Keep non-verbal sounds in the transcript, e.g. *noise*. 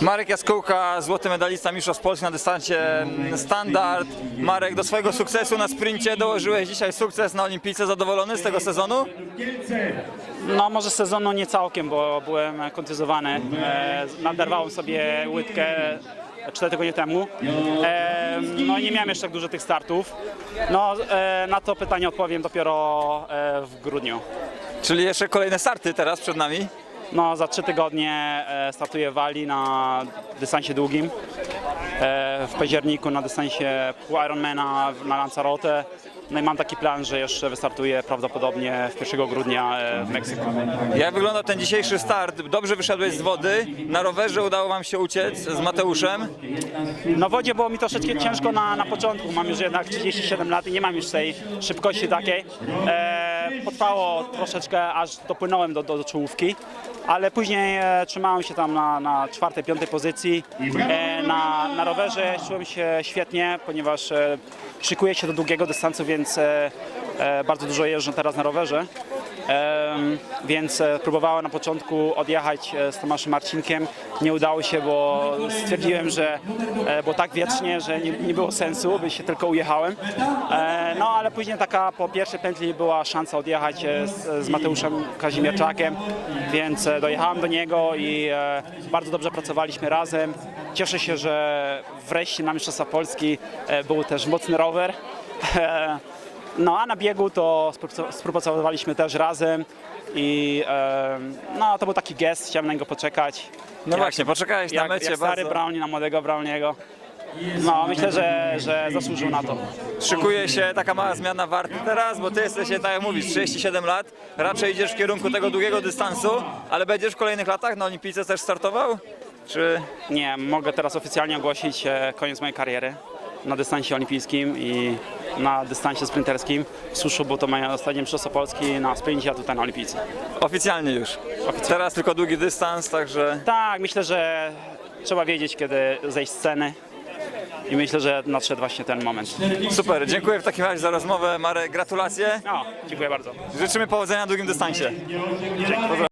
Marek Jaskółka, złoty medalista Mistrzostw Polski na dystansie mm, standard. Marek, do swojego sukcesu na sprincie dołożyłeś dzisiaj sukces na Olimpice. Zadowolony z tego sezonu? No może sezonu nie całkiem, bo byłem kontuzjowany. E, naderwałem sobie łydkę 4 tygodnie temu. E, no i nie miałem jeszcze tak dużo tych startów. No e, na to pytanie odpowiem dopiero e, w grudniu. Czyli jeszcze kolejne starty teraz przed nami. No za 3 tygodnie e, startuję w Walii na dystansie długim. E, w październiku na dystansie pół Ironmana na Lanzarote. No i mam taki plan, że jeszcze wystartuję prawdopodobnie w 1 grudnia e, w Meksyku. Jak wyglądał ten dzisiejszy start? Dobrze wyszedłeś z wody. Na rowerze udało wam się uciec z Mateuszem. Na wodzie było mi troszeczkę ciężko na, na początku. Mam już jednak 37 lat i nie mam już tej szybkości takiej. E, potrwało troszeczkę, aż dopłynąłem do, do, do czołówki, ale później e, trzymałem się tam na, na czwartej, piątej pozycji. E, na, na rowerze czułem się świetnie, ponieważ e, szykuję się do długiego dystansu, więc e, e, bardzo dużo jeżdżę teraz na rowerze. Więc e, próbowałem na początku odjechać e, z Tomaszem Marcinkiem. Nie udało się, bo stwierdziłem, że e, było tak wiecznie, że nie, nie było sensu, by się tylko ujechałem. No ale później taka po pierwszej pętli była szansa odjechać z, z Mateuszem Kazimierczakiem, więc dojechałem do niego i bardzo dobrze pracowaliśmy razem. Cieszę się, że wreszcie na Mistrzostwa Polski był też mocny rower. *laughs* No a na biegu to współpracowaliśmy też razem i e, no to był taki gest, chciałem na niego poczekać. No właśnie, poczekałeś na jak, mecie jak stary bardzo. Brownie na młodego Browniego. No myślę, że, że zasłużył na to. Szykuje się taka mała zmiana warty teraz, bo ty jesteś, tak jak mówisz, 37 lat. Raczej idziesz w kierunku tego długiego dystansu, ale będziesz w kolejnych latach na Olimpice też startował? Czy Nie, mogę teraz oficjalnie ogłosić e, koniec mojej kariery na dystansie olimpijskim i na dystansie sprinterskim. W suszu, bo to moje ostatnie mistrzostwo Polski na sprincie, a tutaj na Olimpice. oficjalnie już? Teraz tylko długi dystans, także Tak, myślę, że trzeba wiedzieć, kiedy zejść z sceny. I myślę, że nadszedł właśnie ten moment. super. Dziękuję w takim razie za rozmowę. Marek, gratulacje. No, dziękuję bardzo. Życzymy powodzenia na długim dystansie. Pozdrawiam.